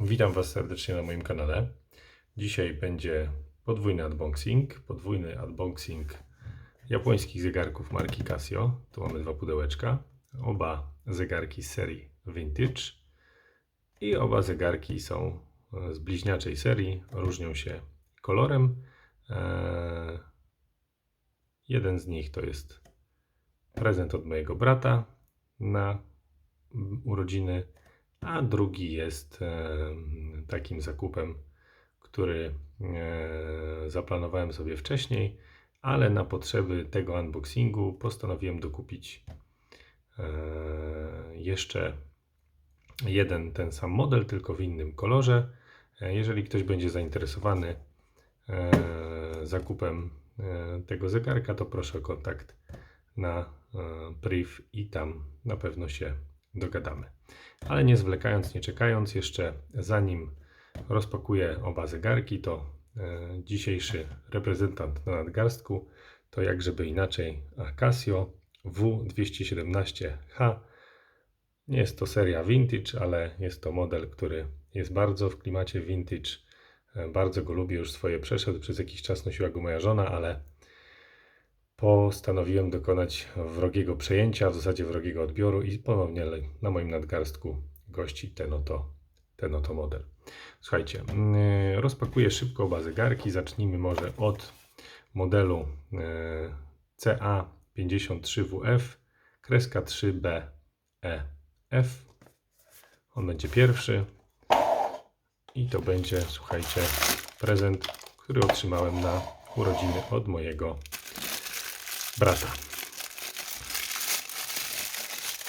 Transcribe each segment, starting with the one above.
Witam Was serdecznie na moim kanale. Dzisiaj będzie podwójny unboxing, podwójny unboxing japońskich zegarków marki Casio. Tu mamy dwa pudełeczka. Oba zegarki z serii Vintage i oba zegarki są e, z bliźniaczej serii, różnią się kolorem. Eee, Jeden z nich to jest prezent od mojego brata na urodziny, a drugi jest e, takim zakupem, który e, zaplanowałem sobie wcześniej, ale na potrzeby tego unboxingu postanowiłem dokupić e, jeszcze jeden ten sam model, tylko w innym kolorze. Jeżeli ktoś będzie zainteresowany zakupem tego zegarka, to proszę o kontakt na priv i tam na pewno się dogadamy. Ale nie zwlekając, nie czekając, jeszcze zanim rozpakuję oba zegarki, to e, dzisiejszy reprezentant na nadgarstku to jak żeby inaczej Casio W217H. Nie jest to seria vintage, ale jest to model, który jest bardzo w klimacie vintage. E, Bardzo go lubię, już swoje przeszedł, przez jakiś czas nosiła go moja żona, ale postanowiłem dokonać wrogiego przejęcia, w zasadzie wrogiego odbioru i ponownie na moim nadgarstku gości ten oto, ten oto model. Słuchajcie, mm, rozpakuję szybko oba zegarki. Zacznijmy może od modelu e, CA53WF kreska 3BEF. On będzie pierwszy i to będzie, słuchajcie, prezent, który otrzymałem na urodziny od mojego brata.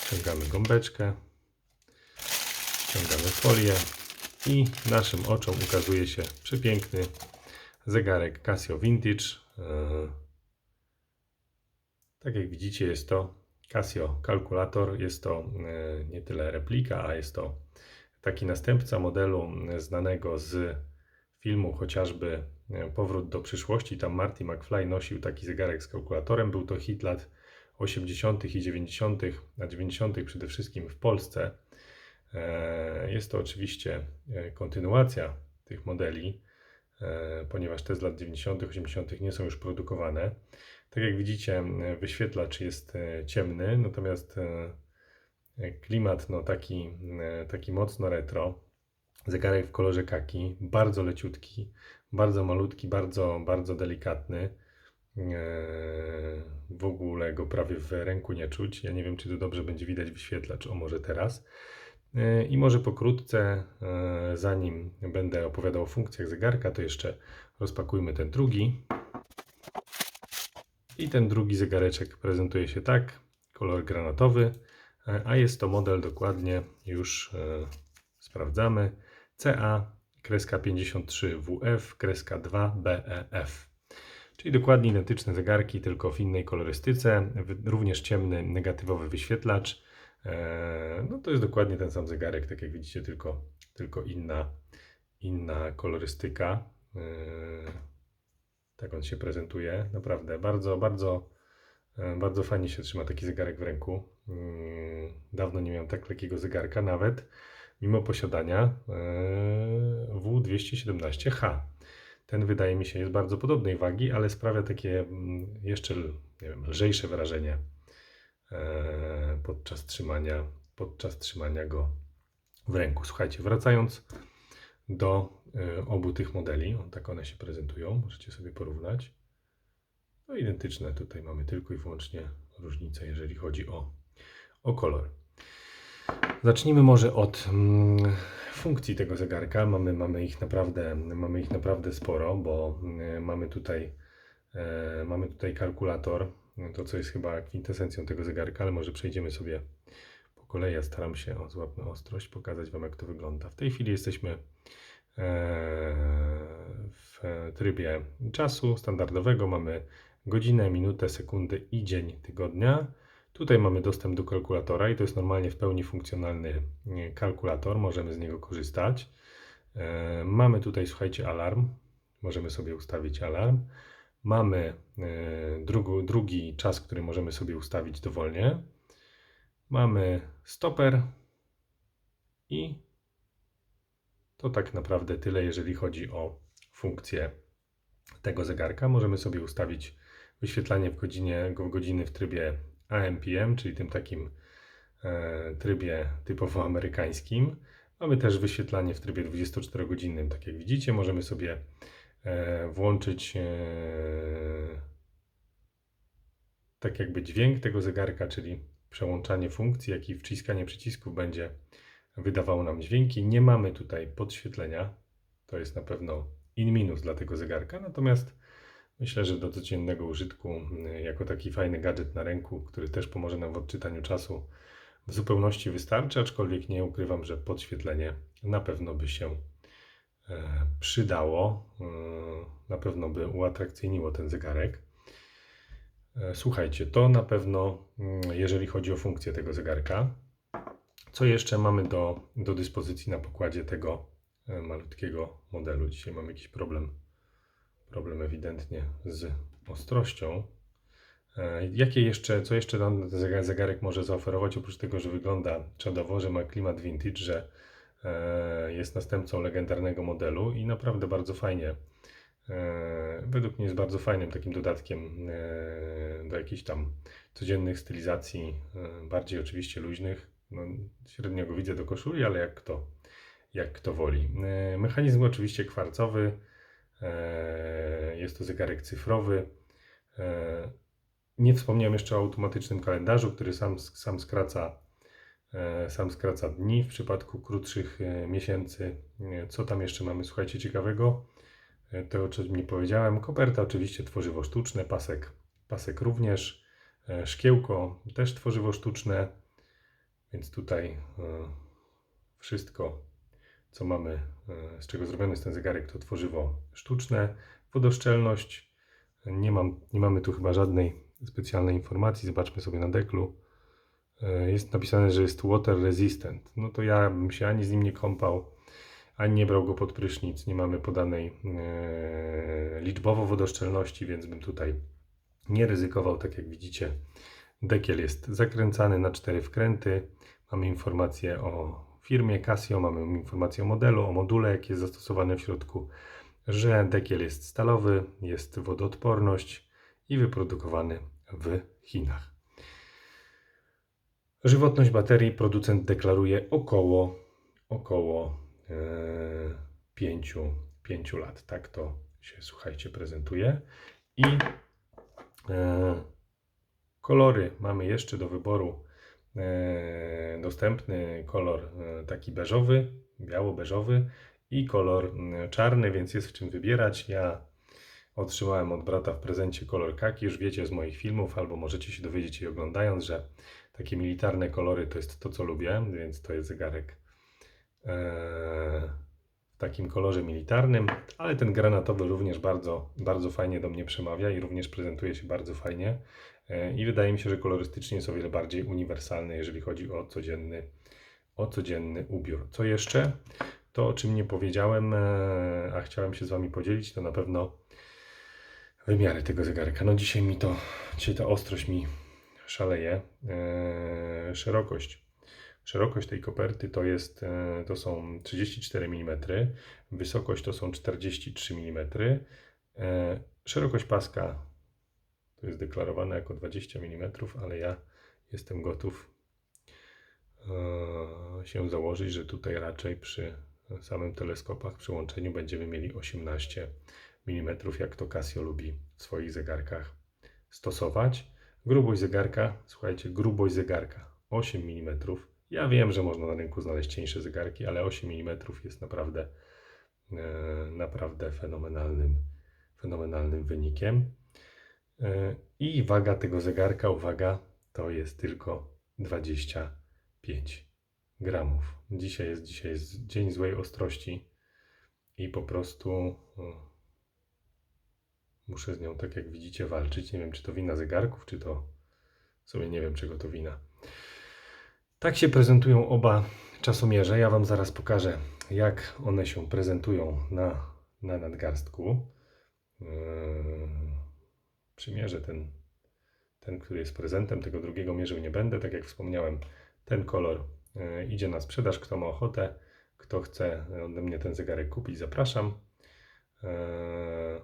Ściągamy gąbeczkę, ściągamy folię i naszym oczom ukazuje się przepiękny zegarek Casio Vintage. E, Tak jak widzicie, jest to Casio kalkulator. Jest to e, nie tyle replika, a jest to taki następca modelu e, znanego z filmu chociażby e, Powrót do przyszłości. Tam Marty McFly nosił taki zegarek z kalkulatorem. Był to hit lat 80. i 90., a 90. przede wszystkim w Polsce. E, Jest to oczywiście e, kontynuacja tych modeli, ponieważ te z lat 90., 80. nie są już produkowane. Tak jak widzicie, wyświetlacz jest ciemny, natomiast klimat no, taki, taki mocno retro. Zegarek w kolorze kaki, bardzo leciutki, bardzo malutki, bardzo, bardzo delikatny. Eee, W ogóle go prawie w ręku nie czuć. Ja nie wiem, czy to dobrze będzie widać wyświetlacz, o może teraz. Eee, I może pokrótce, eee, zanim będę opowiadał o funkcjach zegarka, to jeszcze rozpakujmy ten drugi. I ten drugi zegareczek prezentuje się tak, kolor granatowy, a jest to model dokładnie, już sprawdzamy, CA kreska 53WF kreska 2BEF. Czyli dokładnie identyczne zegarki, tylko w innej kolorystyce, również ciemny negatywowy wyświetlacz. E, No to jest dokładnie ten sam zegarek, tak jak widzicie, tylko, tylko inna, inna kolorystyka. E, Tak on się prezentuje. Naprawdę bardzo, bardzo, e, bardzo fajnie się trzyma taki zegarek w ręku. Dawno nie miałem tak lekkiego zegarka, nawet mimo posiadania e, W217H. Ten wydaje mi się jest bardzo podobnej wagi, ale sprawia takie mm, jeszcze wiem, lżejsze wrażenie e, podczas trzymania, podczas trzymania go w ręku. Słuchajcie, wracając do e, obu tych modeli, tak one się prezentują, możecie sobie porównać. No identyczne, tutaj mamy tylko i wyłącznie różnicę, jeżeli chodzi o, o kolor. Zacznijmy może od mm, funkcji tego zegarka. Mamy, mamy, ich naprawdę, mamy ich naprawdę sporo, bo mm, mamy tutaj, e, mamy tutaj kalkulator, to co jest chyba kwintesencją tego zegarka, ale może przejdziemy sobie po kolei. Ja staram się o złapną ostrość pokazać Wam, jak to wygląda. W tej chwili jesteśmy e, w trybie czasu standardowego. Mamy godzinę, minutę, sekundę i dzień tygodnia. Tutaj mamy dostęp do kalkulatora i to jest normalnie w pełni funkcjonalny kalkulator, możemy z niego korzystać. E, Mamy tutaj, słuchajcie, alarm, możemy sobie ustawić alarm. Mamy e, drugu, drugi czas, który możemy sobie ustawić dowolnie. Mamy stoper i To tak naprawdę tyle, jeżeli chodzi o funkcję tego zegarka. Możemy sobie ustawić wyświetlanie w, godzinie, w godziny w trybie AM/PM, czyli tym takim e, trybie typowo amerykańskim. Mamy też wyświetlanie w trybie 24-godzinnym. Tak jak widzicie, możemy sobie e, włączyć e, tak jakby dźwięk tego zegarka, czyli przełączanie funkcji, jak i wciskanie przycisków będzie wydawało nam dźwięki. Nie mamy tutaj podświetlenia. To jest na pewno in minus dla tego zegarka. Natomiast myślę, że do codziennego użytku, y, jako taki fajny gadżet na ręku, który też pomoże nam w odczytaniu czasu, w zupełności wystarczy, aczkolwiek nie ukrywam, że podświetlenie na pewno by się e, przydało. Y, Na pewno by uatrakcyjniło ten zegarek. E, Słuchajcie, to na pewno, mm, jeżeli chodzi o funkcję tego zegarka. Co jeszcze mamy do, do dyspozycji na pokładzie tego e, malutkiego modelu? Dzisiaj mam jakiś problem, problem ewidentnie z ostrością. E, Jakie jeszcze, co jeszcze nam ten zegar- zegarek może zaoferować, oprócz tego, że wygląda czadowo, że ma klimat vintage, że e, jest następcą legendarnego modelu i naprawdę bardzo fajnie. E, Według mnie jest bardzo fajnym takim dodatkiem do jakichś tam codziennych stylizacji, bardziej oczywiście luźnych. No, średnio go widzę do koszuli, ale jak kto, jak kto woli. Mechanizm oczywiście kwarcowy, jest to zegarek cyfrowy. E, Nie wspomniałem jeszcze o automatycznym kalendarzu, który sam, sam skraca e, sam skraca dni w przypadku krótszych e, miesięcy. E, Co tam jeszcze mamy, słuchajcie, ciekawego? E, To, o czym nie powiedziałem. Koperta oczywiście tworzywo sztuczne, pasek, pasek również, e, szkiełko też tworzywo sztuczne, więc tutaj e, wszystko, co mamy, e, z czego zrobiony jest ten zegarek, to tworzywo sztuczne. Wodoszczelność, nie, mam, nie mamy tu chyba żadnej specjalnej informacji, zobaczmy sobie na deklu. E, Jest napisane, że jest water resistant. No to ja bym się ani z nim nie kąpał, ani nie brał go pod prysznic. Nie mamy podanej e, liczbowo wodoszczelności, więc bym tutaj nie ryzykował. Tak jak widzicie, dekiel jest zakręcany na cztery wkręty. Mamy informację o firmie Casio, mamy informację o modelu, o module, jaki jest zastosowany w środku, że dekiel jest stalowy, jest wodoodporność i wyprodukowany w Chinach. Żywotność baterii producent deklaruje około, około e, 5, 5 lat. Tak to się, słuchajcie, prezentuje. I e, kolory mamy jeszcze do wyboru. E, dostępny kolor e, taki beżowy, biało-beżowy i kolor czarny, więc jest w czym wybierać. Ja otrzymałem od brata w prezencie kolor kaki. Już wiecie z moich filmów, albo możecie się dowiedzieć je oglądając, że takie militarne kolory to jest to, co lubię, więc to jest zegarek e, w takim kolorze militarnym, ale ten granatowy również bardzo, bardzo fajnie do mnie przemawia i również prezentuje się bardzo fajnie. E, I wydaje mi się, że kolorystycznie jest o wiele bardziej uniwersalny, jeżeli chodzi o codzienny, o codzienny ubiór. Co jeszcze? To, o czym nie powiedziałem, e, a chciałem się z Wami podzielić, to na pewno wymiary tego zegarka. No dzisiaj mi to, dzisiaj ta ostrość mi szaleje. Eee, szerokość. Szerokość tej koperty to jest, e, to są 34 mm, wysokość to są 43 mm, e, szerokość paska to jest deklarowane jako 20 mm, ale ja jestem gotów e, się założyć, że tutaj raczej przy samym teleskopach, przy łączeniu będziemy mieli 18 mm, jak to Casio lubi w swoich zegarkach stosować. Grubość zegarka, słuchajcie, grubość zegarka 8 mm. Ja wiem, że można na rynku znaleźć cieńsze zegarki, ale 8 mm jest naprawdę, e, naprawdę fenomenalnym, fenomenalnym wynikiem. E, I waga tego zegarka, uwaga, to jest tylko 25 gramów. Dzisiaj jest, dzisiaj jest dzień złej ostrości i po prostu muszę z nią, tak jak widzicie, walczyć. Nie wiem, czy to wina zegarków, czy to w sumie nie wiem, czego to wina. Tak się prezentują oba czasomierze. Ja Wam zaraz pokażę, jak one się prezentują na, na nadgarstku. Yy, przymierzę ten, ten, który jest prezentem. Tego drugiego mierzył nie będę. Tak jak wspomniałem, ten kolor yy, idzie na sprzedaż. Kto ma ochotę, Kto chce ode mnie ten zegarek kupić, zapraszam. Eee,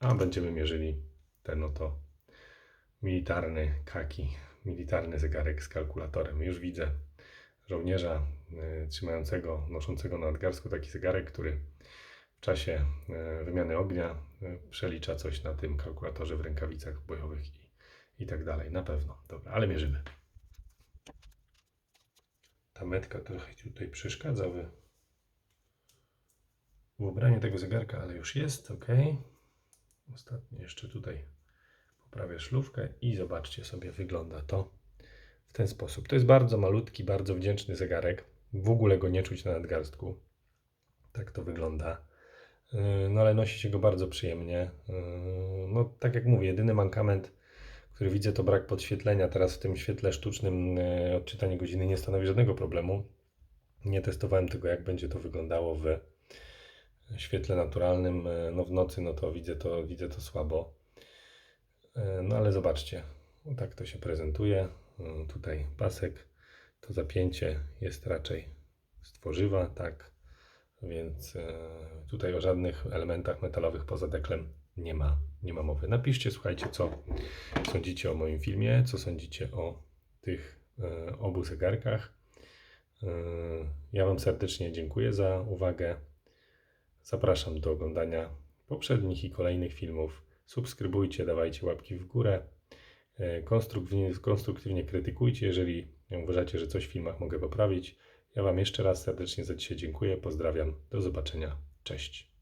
A będziemy mierzyli ten oto militarny kaki, militarny zegarek z kalkulatorem. Już widzę żołnierza e, trzymającego, noszącego na nadgarstku taki zegarek, który czasie e, wymiany ognia e, przelicza coś na tym kalkulatorze w rękawicach bojowych i, i tak dalej. Na pewno. Dobra, ale mierzymy. Ta metka trochę tutaj przeszkadza w ubraniu tego zegarka, ale już jest, ok. Ostatnio jeszcze tutaj poprawię szlówkę i zobaczcie sobie, wygląda to w ten sposób. To jest bardzo malutki, bardzo wdzięczny zegarek. W ogóle go nie czuć na nadgarstku. Tak to wygląda. Yy, No ale nosi się go bardzo przyjemnie. Yy, No tak jak mówię, jedyny mankament, który widzę to brak podświetlenia. Teraz w tym świetle sztucznym yy, odczytanie godziny nie stanowi żadnego problemu. Nie testowałem tego, jak będzie to wyglądało w świetle naturalnym. No w nocy no to widzę to, widzę to słabo. No ale zobaczcie, tak to się prezentuje. Tutaj pasek, to zapięcie jest raczej z tworzywa, tak. Więc e, tutaj o żadnych elementach metalowych poza deklem nie ma, nie ma mowy. Napiszcie, słuchajcie, co sądzicie o moim filmie, co sądzicie o tych e, obu zegarkach. E, Ja Wam serdecznie dziękuję za uwagę. Zapraszam do oglądania poprzednich i kolejnych filmów. Subskrybujcie, dawajcie łapki w górę. Konstruktywnie, konstruktywnie krytykujcie, jeżeli uważacie, że coś w filmach mogę poprawić. Ja Wam jeszcze raz serdecznie za dzisiaj dziękuję. Pozdrawiam. Do zobaczenia. Cześć.